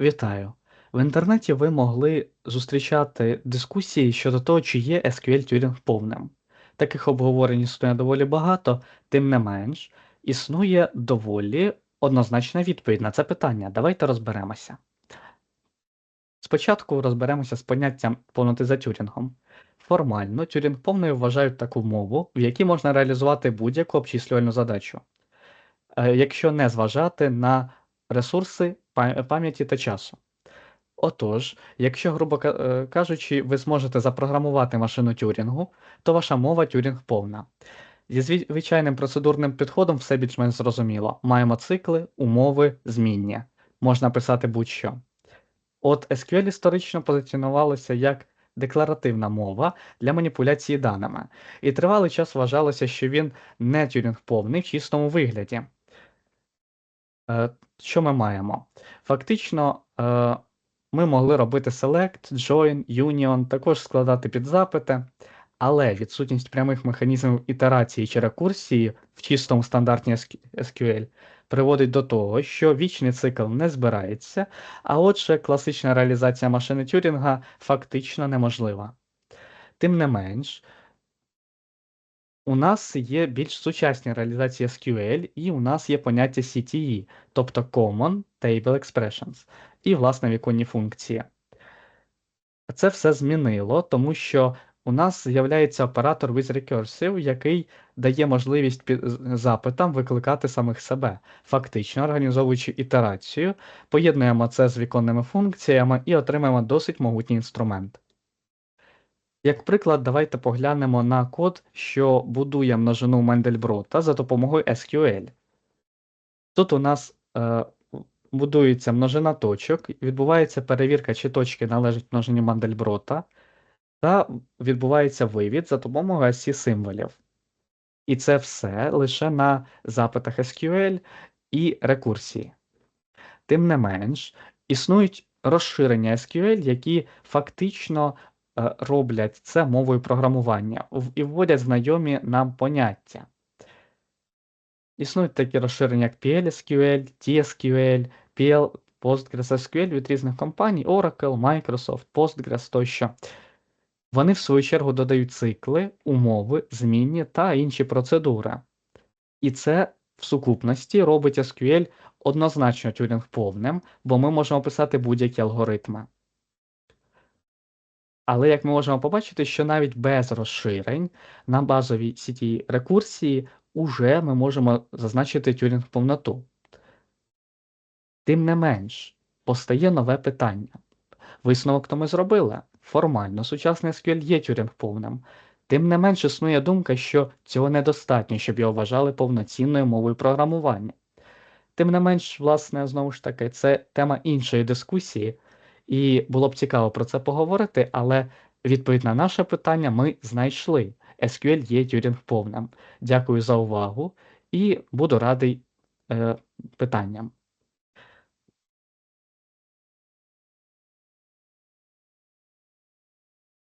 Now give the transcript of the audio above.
Вітаю! В інтернеті ви могли зустрічати дискусії щодо того, чи є SQL Turing повним. Таких обговорень існує доволі багато, тим не менш, існує доволі однозначна відповідь на це питання. Давайте розберемося. Спочатку розберемося з поняттям повноти за Тюрінгом. Формально Тюрінг повною вважають таку мову, в якій можна реалізувати будь-яку обчислювальну задачу, е, якщо не зважати на ресурси па- пам'яті та часу. Отож, якщо, грубо е, кажучи, ви зможете запрограмувати машину Тюрінгу, то ваша мова Тюрінг повна. Зі звичайним процедурним підходом все більш-менш зрозуміло. Маємо цикли, умови, змінні. Можна писати будь-що. От SQL історично позиціонувалося як декларативна мова для маніпуляції даними, і тривалий час вважалося, що він не Тюрінг повний в чистому вигляді. Е, Що ми маємо? Фактично, е, ми могли робити select, join, union, також складати підзапити, але відсутність прямих механізмів ітерації чи рекурсії в чистому стандартній SQL приводить до того, що вічний цикл не збирається, а отже, класична реалізація машини Тюрінга фактично неможлива. Тим не менш, у нас є більш сучасні реалізації SQL, і у нас є поняття CTE, тобто Common Table Expressions, і, власне, віконні функції. Це все змінило, тому що у нас з'являється оператор with recursive, який дає можливість запитам викликати самих себе, фактично організовуючи ітерацію, поєднуємо це з віконними функціями і отримаємо досить могутній інструмент. Як приклад, давайте поглянемо на код, що будує множину Мендельброта за допомогою SQL. Тут у нас е, будується множина точок, відбувається перевірка, чи точки належать множині Мандельброта, та відбувається вивід за допомогою осі символів. І це все лише на запитах SQL і рекурсії. Тим не менш, існують розширення SQL, які фактично роблять це мовою програмування і вводять знайомі нам поняття. Існують такі розширення, як PLSQL, TSQL, PL, PostgreSQL від різних компаній, Oracle, Microsoft, Postgres тощо. Вони, в свою чергу, додають цикли, умови, змінні та інші процедури. І це в сукупності робить SQL однозначно тюрінг повним, бо ми можемо писати будь-які алгоритми. Але як ми можемо побачити, що навіть без розширень на базовій сіті рекурсії уже ми можемо зазначити тюрінг повноту. Тим не менш, постає нове питання. Висновок то ми зробили. Формально сучасний SQL є тюрінг повним. Тим не менш існує думка, що цього недостатньо, щоб його вважали повноцінною мовою програмування. Тим не менш, власне, знову ж таки, це тема іншої дискусії, і було б цікаво про це поговорити, але відповідь на наше питання ми знайшли. SQL є тюрінг повним. Дякую за увагу і буду радий е, питанням.